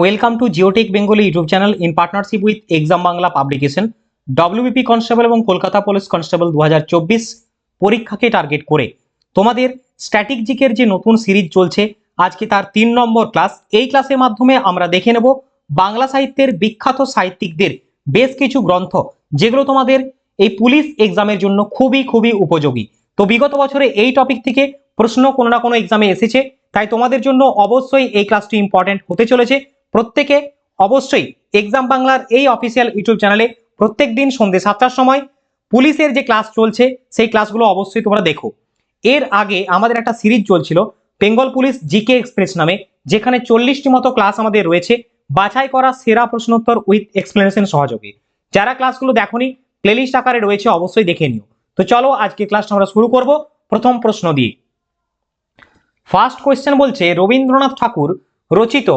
Welcome to Geotech Bengali YouTube channel in partnership with exam Bangla publication WBP constable এবং Kolkata police constable দু হাজার চব্বিশ পরীক্ষাকে target করে। তোমাদের স্ট্যাটিক জিকের যে নতুন সিরিজ চলছে, আজকে তার তিন নম্বর ক্লাস এই ক্লাসের মাধ্যমে আমরা দেখে নেব বাংলা সাহিত্যের বিখ্যাত সাহিত্যিকদের বেশ কিছু গ্রন্থ, যেগুলো তোমাদের এই পুলিশ এক্সামের জন্য খুবই খুবই উপযোগী। তো বিগত বছরে এই টপিক থেকে প্রশ্ন কোনো না কোনো এক্সামে এসেছে, তাই তোমাদের জন্য অবশ্যই এই ক্লাসটি ইম্পর্টেন্ট হতে চলেছে। প্রত্যেকে অবশ্যই এক্সাম বাংলার এই অফিসিয়াল ইউটিউব চ্যানেলে প্রত্যেক দিন সন্ধ্যে সাতটার সময় পুলিশের যে ক্লাস চলছে, সেই ক্লাসগুলো অবশ্যই তোমরা দেখো। এর আগে আমাদের একটা সিরিজ চলছিল বেঙ্গল পুলিশ জিকে এক্সপ্রেস নামে, যেখানে চল্লিশটি মতো ক্লাস আমাদের রয়েছে। বাছাই করা সেরা প্রশ্নোত্তর উইথ এক্সপ্লেনেশন সহযোগী। যারা ক্লাসগুলো দেখোনি প্লেলিস্ট আকারে রয়েছে, অবশ্যই দেখে নিও। তো চলো, আজকে ক্লাসটা আমরা শুরু করব। প্রথম প্রশ্ন দিয়ে। ফার্স্ট কোয়েশ্চেন বলছে, রবীন্দ্রনাথ ঠাকুর রচিত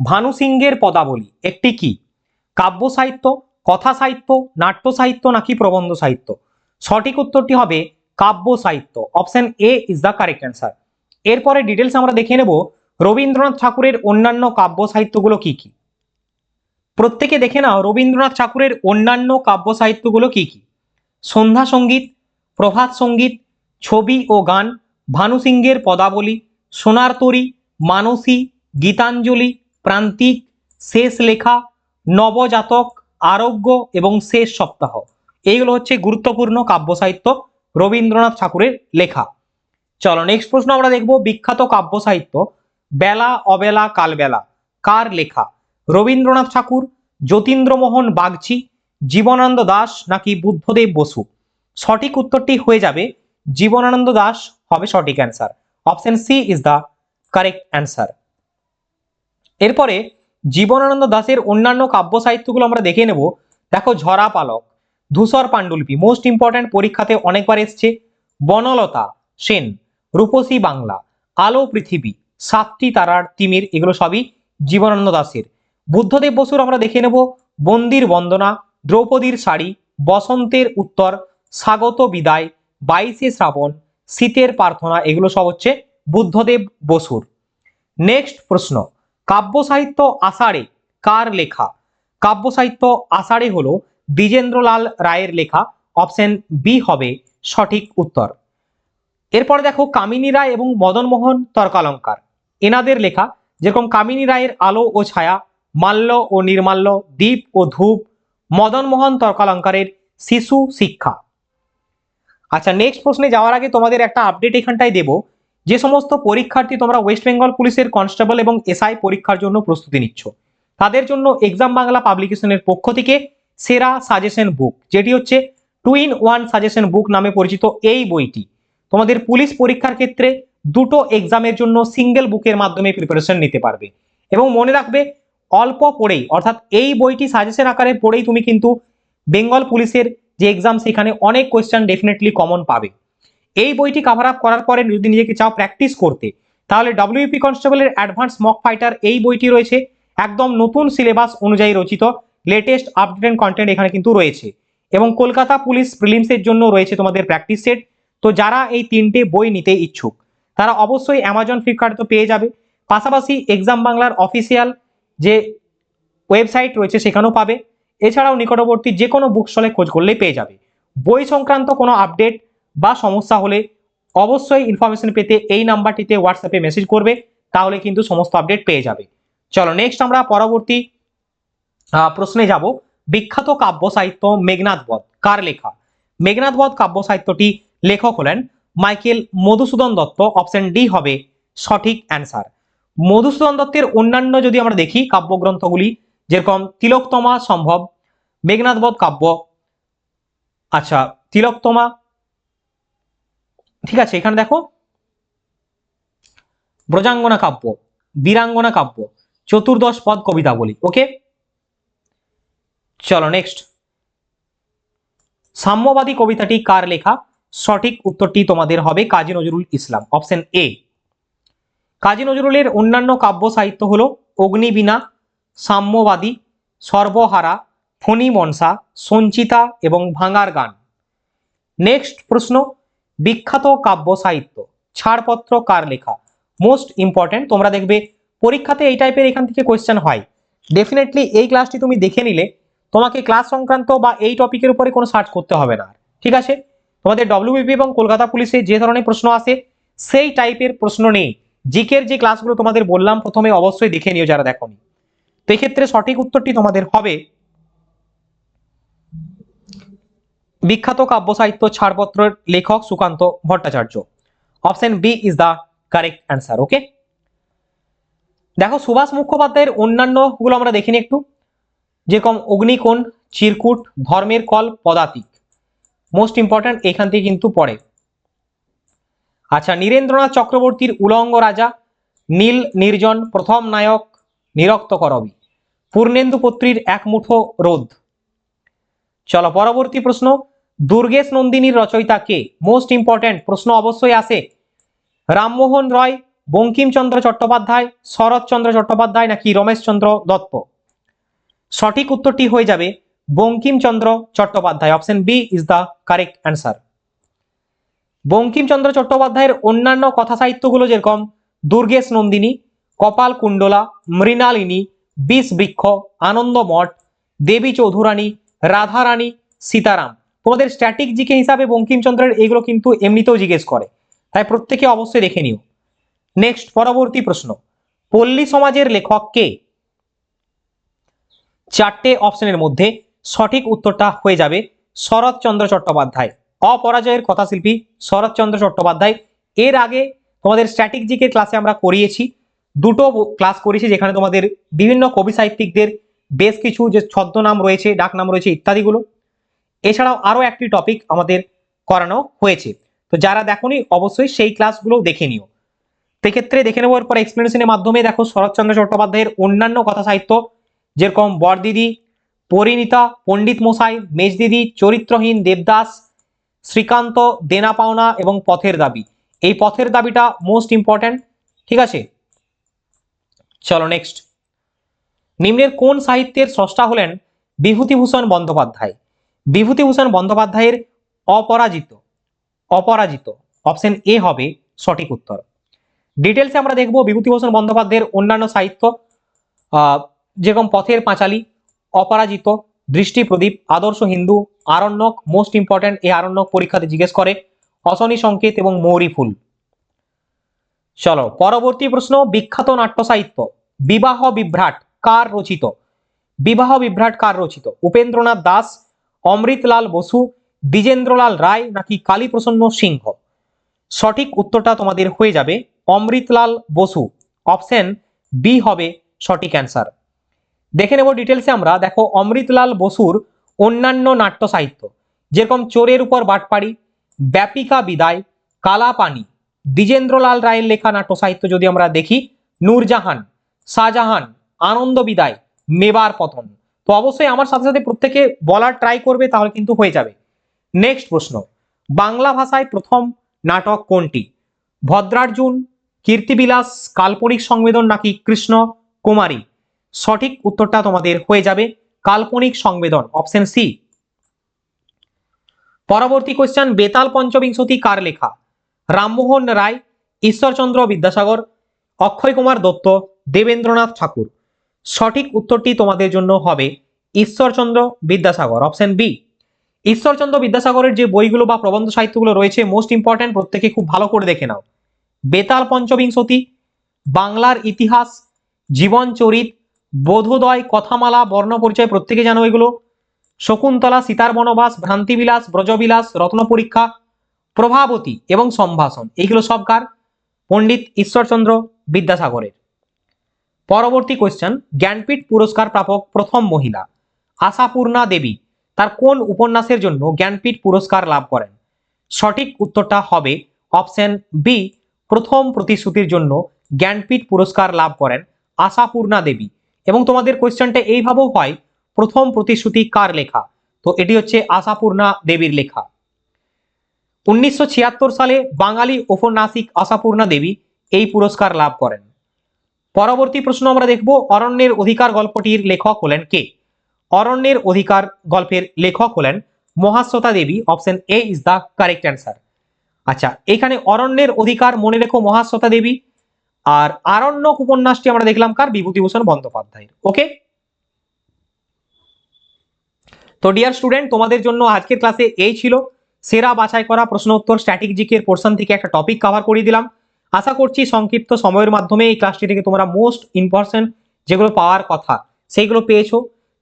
ভানু সিংহের পদাবলী। একটি কি? কাব্য সাহিত্য, কথা সাহিত্য, নাট্য সাহিত্য নাকি প্রবন্ধ সাহিত্য? সঠিক উত্তরটি হবে কাব্য সাহিত্য। Option A is the correct answer এরপরে ডিটেলস আমরা দেখে নেব রবীন্দ্রনাথ ঠাকুরের অন্যান্য কাব্য সাহিত্যগুলো কি কি? প্রত্যেকে দেখে নাও রবীন্দ্রনাথ ঠাকুরের অন্যান্য কাব্য সাহিত্যগুলো কি কি? সন্ধ্যা সংগীত, প্রভাত সংগীত, ছবি ও গান ভানু সিংহের পদাবলী, সোনার তরী, মানসী, গীতাঞ্জলি প্রান্তিক শেষ লেখা, নবজাতক, আরোগ্য এবং শেষ সপ্তাহ। এইগুলো হচ্ছে গুরুত্বপূর্ণ কাব্য সাহিত্য রবীন্দ্রনাথ ঠাকুরের লেখা। চলো নেক্সট প্রশ্ন আমরা দেখব, বিখ্যাত কাব্য সাহিত্য বেলা, অবেলা, কালবেলা, কার লেখা? রবীন্দ্রনাথ ঠাকুর, যতীন্দ্রমোহন বাগচি, জীবনানন্দ দাস নাকি বুদ্ধদেব বসু? সঠিক উত্তরটি হয়ে যাবে, জীবনানন্দ দাস হবে সঠিক answer option C is the correct answer এরপরে জীবনানন্দ দাসের অন্যান্য কাব্য সাহিত্যগুলো আমরা দেখে নেব। দেখো ঝরা পালক, ধূসর পাণ্ডুলিপি মোস্ট ইম্পর্ট্যান্ট পরীক্ষাতে অনেকবার এসছে। বনলতা সেন, রূপসী বাংলা, আলো পৃথিবী, সাতটি তারার তিমির, এগুলো সবই জীবনানন্দ দাসের। বুদ্ধদেব বসুর আমরা দেখে নেব। বন্দির বন্দনা, দ্রৌপদীর শাড়ি, বসন্তের উত্তর, স্বাগত বিদায়, বাইশে শ্রাবণ, শীতের প্রার্থনা, এগুলো সব হচ্ছে বুদ্ধদেব বসুর। নেক্সট প্রশ্ন কাব্য সাহিত্য আষাঢ়ে কার লেখা? কাব্য সাহিত্য আষাঢ়ে হলো দ্বিজেন্দ্রলাল রায়ের লেখা। অপশন বি হবে সঠিক উত্তর। এরপরে দেখো কামিনী রায় এবং মদনমোহন তর্কালঙ্কার। এনাদের লেখা, যেরকম কামিনী রায়ের আলো ও ছায়া, মাল্য ও নির্মাল্য, দ্বীপ ও ধূপ মদনমোহন তর্কালঙ্কারের শিশু শিক্ষা। আচ্ছা নেক্সট প্রশ্নে যাওয়ার আগে তোমাদের একটা আপডেট এখানটায় দেব। যে সমস্ত পরীক্ষার্থী তোমরা ওয়েস্ট বেঙ্গল পুলিশের কনস্টেবল এবং এসআই পরীক্ষার জন্য প্রস্তুতি নিচ্ছ, তাদের জন্য এক্সাম বাংলা পাবলিকেশনের পক্ষ থেকে সেরা সাজেশন বুক যেটি হচ্ছে two in one suggestion book নামে পরিচিত এই বইটি। তোমাদের পুলিশ পরীক্ষার ক্ষেত্রে দুটো এক্সামের জন্য সিঙ্গেল বুকের মাধ্যমে প্রিপারেশন নিতে পারবে। এবং মনে রাখবে, অল্প পড়েই, অর্থাৎ এই বইটি সাজেশন আকারে পড়েই তুমি কিন্তু বেঙ্গল পুলিশের যে এক্সাম সেখানে অনেক কোয়েশ্চেন ডেফিনেটলি কমন পাবে। এই বইটি কাভার আপ করার পরে যদি নিজেকে চাও প্র্যাকটিস করতে, তাহলে ডব্লিউপি কনস্টেবলের অ্যাডভান্স মক ফাইটার এই বইটি রয়েছে। একদম নতুন সিলেবাস অনুযায়ী রচিত লেটেস্ট আপডেট কন্টেন্ট এখানে কিন্তু রয়েছে। এবং কলকাতা পুলিশ প্রিলিমসের জন্য রয়েছে তোমাদের প্র্যাকটিস সেট তো যারা এই তিনটে বই নিতে ইচ্ছুক, তারা অবশ্যই অ্যামাজন ফ্লিপকার্ট তো পেয়ে যাবে। পাশাপাশি এক্সাম বাংলার অফিসিয়াল যে ওয়েবসাইট রয়েছে সেখানেও পাবে। এছাড়াও নিকটবর্তী যে কোনো বুক স্টলে খোঁজ করলেই পেয়ে যাবে। বই সংক্রান্ত কোনো আপডেট বা সমস্যা হলে অবশ্যই ইনফরমেশন পেতে এই নাম্বারটিতে হোয়াটসঅ্যাপে মেসেজ করবে, তাহলে কিন্তু সমস্ত আপডেট পেয়ে যাবে। চলো নেক্সট আমরা পরবর্তী প্রশ্নে যাব। বিখ্যাত কাব্য সাহিত্য মেঘনাথ বধ, কার লেখা? মেঘনাথ বধ কাব্য সাহিত্যটি লেখক হলেন মাইকেল মধুসূদন দত্ত অপশন ডি হবে সঠিক অ্যান্সার মধুসূদন দত্তের অন্যান্য যদি আমরা দেখি, কাব্যগ্রন্থগুলি, যেরকম তিলকতমা সম্ভব মেঘনাথ বধ কাব্য আচ্ছা তিলকতমা ঠিক আছে, এখানে দেখো। ব্রজাঙ্গনা কাব্য, বীরাঙ্গনা কাব্য, চতুর্দশ পদ কবিতা বলি ওকে চলো নেক্সট সাম্যবাদী কবিতাটি কার লেখা? সঠিক উত্তরটি তোমাদের হবে কাজী নজরুল ইসলাম অপশন এ কাজী নজরুলের অন্যান্য কাব্য সাহিত্য হলো অগ্নিবীণা, সাম্যবাদী, সর্বহারা ফণি মনসা সঞ্চিতা এবং ভাঙার গান। নেক্সট প্রশ্ন বিখ্যাত কাব্য সাহিত্য, ছাড়পত্র কার লেখা? মোস্ট ইম্পর্টেন্ট তোমরা দেখবে পরীক্ষাতে এই টাইপের এখান থেকে কোয়েশ্চেন হয়। ডেফিনেটলি এই ক্লাসটি তুমি দেখে নিলে, তোমাকে ক্লাস সংক্রান্ত বা এই টপিকের উপরে কোনো সার্চ করতে হবে না। ঠিক আছে? তোমাদের ডব্লিউবিপি এবং কলকাতা পুলিশে যে ধরনের প্রশ্ন আসে, সেই টাইপের প্রশ্ন নেই। জিকের যে ক্লাসগুলো তোমাদের বললাম, প্রথমে অবশ্যই দেখে নিও যারা দেখো তো এক্ষেত্রে সঠিক উত্তরটি তোমাদের হবে বিখ্যাত কাব্য সাহিত্য ছাড়পত্রের লেখক Sukanta Bhattacharya. Option B is the correct answer okay দেখো, সুভাষ মুখোপাধ্যায়ের অন্যান্যগুলো আমরা দেখিনি একটু। যেরকম অগ্নিকোণ, চিরকুট, ধর্মের কল, পদাতিক। মোস্ট ইম্পর্ট্যান্ট এখান থেকে কিন্তু পড়ে। আচ্ছা নীরেন্দ্রনাথ চক্রবর্তীর উলঙ্গ রাজা, নীল নির্জন, প্রথম নায়ক নিরক্ত করবি পূর্ণেন্দু পত্রীর এক মুঠো চলো, পরবর্তী প্রশ্ন। দুর্গেশ নন্দিনীর রচয়িতা কে? মোস্ট ইম্পর্ট্যান্ট প্রশ্ন অবশ্যই আসে। রামমোহন রয়, বঙ্কিমচন্দ্র চট্টোপাধ্যায়, শরৎচন্দ্র চট্টোপাধ্যায় নাকি রমেশচন্দ্র দত্ত? সঠিক উত্তরটি হয়ে যাবে Bankimchandra Chattopadhyay. Option B is the correct answer Bankimchandra চট্টোপাধ্যায়ের অন্যান্য কথা সাহিত্যগুলো যেরকম দুর্গেশ নন্দিনী, কপাল কুণ্ডলা, মৃণালিনী, বিষ বৃক্ষ আনন্দমঠ দেবী চৌধুরানী, রাধারানী, সীতারাম। তোমাদের স্ট্যাটিক জিকে হিসাবে বঙ্কিমচন্দ্রের এগুলো কিন্তু এমনিতেও জিজ্ঞেস করে। তাই প্রত্যেকে অবশ্যই দেখে নিও। নেক্সট পরবর্তী প্রশ্ন। পল্লী সমাজের লেখক কে? চারটে অপশনের মধ্যে সঠিক উত্তরটা হয়ে যাবে শরৎচন্দ্র চট্টোপাধ্যায়। অপরাজয়ের কথাশিল্পী শরৎচন্দ্র চট্টোপাধ্যায়। এর আগে তোমাদের স্ট্যাটিক জিকে ক্লাসে আমরা করিয়েছি। দুটো ক্লাস করেছি যেখানে তোমাদের বিভিন্ন কবি সাহিত্যিকদের বেশ কিছু যে ছদ্মনাম রয়েছে ডাক নাম রয়েছে ইত্যাদিগুলো। এছাড়াও আরও একটি টপিক আমাদের করানো হয়েছে। তো যারা দেখোনি, অবশ্যই সেই ক্লাসগুলো দেখে নিও। সেক্ষেত্রে দেখে নেওয়ার পর এক্সপ্লেনেশনের মাধ্যমে দেখো শরৎচন্দ্র চট্টোপাধ্যায়ের অন্যান্য কথা সাহিত্য, যেরকম বরদিদি, পরিণীতা, পণ্ডিত মশাই, মেজদিদি, চরিত্রহীন দেবদাস, শ্রীকান্ত, দেনা পাওনা এবং পথের দাবি। এই পথের দাবিটা মোস্ট ইম্পর্ট্যান্ট ঠিক আছে? চলো নেক্সট নিম্নের কোন সাহিত্যের স্রষ্টা হলেন বিভূতিভূষণ বন্দ্যোপাধ্যায়? বিভূতিভূষণ বন্দ্যোপাধ্যায়ের অপরাজিত অপরাজিত। অপশন এ হবে সঠিক উত্তর। ডিটেলসে আমরা দেখব বিভূতিভূষণ বন্দ্যোপাধ্যায়ের অন্যান্য সাহিত্য যেরকম পথের পাঁচালী, অপরাজিত, দৃষ্টি প্রদীপ, আদর্শ হিন্দু, আরণ্যক মোস্ট ইম্পর্ট্যান্ট এই আরণ্যক পরীক্ষাতে জিজ্ঞেস করে, অশনি সংকেত এবং মৌরি ফুল। চলো, পরবর্তী প্রশ্ন, বিখ্যাত নাট্য সাহিত্য, বিবাহ বিভ্রাট কার রচিত? বিবাহ বিভ্রাট কার রচিত? উপেন্দ্রনাথ দাস অমৃতলাল বসু, দ্বিজেন্দ্রলাল রায় নাকি কালীপ্রসন্ন সিংহ? সঠিক উত্তরটা তোমাদের হয়ে যাবে অমৃতলাল বসু। অপশন বি হবে সঠিক অ্যান্সার। দেখে নেব ডিটেলসে আমরা। দেখো, অমৃতলাল বসুর অন্যান্য নাট্য সাহিত্য, যেরকম চোরের উপর বাটপাড়ি, ব্যাপিকা বিদায়, কালাপানি, দ্বিজেন্দ্রলাল রায়ের লেখা নাট্য সাহিত্য যদি আমরা দেখি, নূরজাহান, শাহজাহান, আনন্দ বিদায়, মেবার পতন। তো অবশ্যই আমার সাথে সাথে প্রত্যেকে বলার ট্রাই করবে, তাহলে কিন্তু হয়ে যাবে। নেক্সট প্রশ্ন, বাংলা ভাষায় প্রথম নাটক কোনটি? ভদ্রার্জুন, কীর্তিবিলাস, কাল্পনিক সংবেদন নাকি কৃষ্ণ কুমারী? সঠিক উত্তরটা তোমাদের হয়ে যাবে কাল্পনিক সংবেদন অপশন সি পরবর্তী কোশ্চেন বেতাল পঞ্চবিংশতি কার লেখা? রামমোহন রায়, ঈশ্বরচন্দ্র বিদ্যাসাগর, অক্ষয় কুমার দত্ত, দেবেন্দ্রনাথ ঠাকুর। সঠিক উত্তরটি তোমাদের জন্য হবে ঈশ্বরচন্দ্র বিদ্যাসাগর অপশন বি ঈশ্বরচন্দ্র বিদ্যাসাগরের যে বইগুলো বা প্রবন্ধ সাহিত্যগুলো রয়েছে মোস্ট ইম্পর্ট্যান্ট প্রত্যেকে খুব ভালো করে দেখে নাও। বেতাল পঞ্চবিংশতি, বাংলার ইতিহাস, জীবন চরিত, বোধোদয় কথামালা, বর্ণ পরিচয় প্রত্যেকে জানো এগুলো। শকুন্তলা, সীতার বনবাস, ভ্রান্তিবিলাস, ব্রজবিলাস, রত্ন পরীক্ষা, প্রভাবতী এবং সম্ভাষণ, এইগুলো সব কার? পণ্ডিত ঈশ্বরচন্দ্র বিদ্যাসাগরের। পরবর্তী কোয়েশ্চেন জ্ঞানপীঠ পুরস্কার প্রাপক প্রথম মহিলা, আশাপূর্ণা দেবী, তার কোন উপন্যাসের জন্য জ্ঞানপীঠ পুরস্কার লাভ করেন? সঠিক উত্তরটা হবে অপশন বি প্রথম প্রতিশ্রুতির জন্য জ্ঞানপীঠ পুরস্কার লাভ করেন আশাপূর্ণা দেবী। এবং তোমাদের কোয়েশ্চেনটা এইভাবেও হয়, প্রথম প্রতিশ্রুতি কার লেখা? তো এটি হচ্ছে আশাপূর্ণা দেবীর লেখা। উনিশশো ছিয়াত্তর সালে বাঙালি ঔপন্যাসিক আশাপূর্ণা দেবী এই পুরস্কার লাভ করেন। পরবর্তী প্রশ্ন আমরা দেখব অরণ্যের অধিকার গল্পটির লেখক হলেন কে? অরণ্যের অধিকার গল্পের লেখক হলেন Mahasweta Devi option A is the correct answer আচ্ছা এখানে অরণ্যের অধিকার মনে রেখো মহাশ্রোতা দেবী, আর আরণ্যক উপন্যাসটি আমরা দেখলাম কার? বিভূতিভূষণ বন্দ্যোপাধ্যায়ের। ওকে তো ডিয়ার স্টুডেন্ট তোমাদের জন্য আজকের ক্লাসে এই ছিল। সেরা বাছাই করা প্রশ্ন উত্তর স্ট্র্যাটেজিকের পোর্শন থেকে একটা টপিক কভার করে দিলাম। আশা করছি সংক্ষিপ্ত সময়ের মাধ্যমে এই ক্লাসটি থেকে তোমরা মোস্ট ইম্পর্টেন্ট যেগুলো পাওয়ার কথা সেইগুলো পেয়েছ।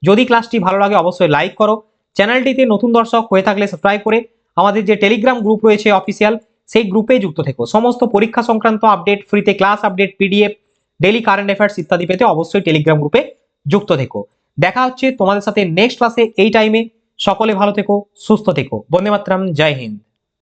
যদি ক্লাসটি ভালো লাগে অবশ্যই লাইক করো। চ্যানেলটিতে নতুন দর্শক হয়ে থাকলে সাবস্ক্রাইব করে আমাদের যে টেলিগ্রাম গ্রুপ রয়েছে অফিসিয়াল সেই গ্রুপে যুক্ত থেকো। সমস্ত পরীক্ষা সংক্রান্ত আপডেট ফ্রিতে class update PDF daily current affairs ইত্যাদি পেতে অবশ্যই টেলিগ্রাম গ্রুপে যুক্ত থেকো। দেখা হচ্ছে তোমাদের সাথে নেক্সট ক্লাসে এই টাইমে সকলে ভালো থেকো, সুস্থ থেকো। বন্দে মাতরম জয় হিন্দ।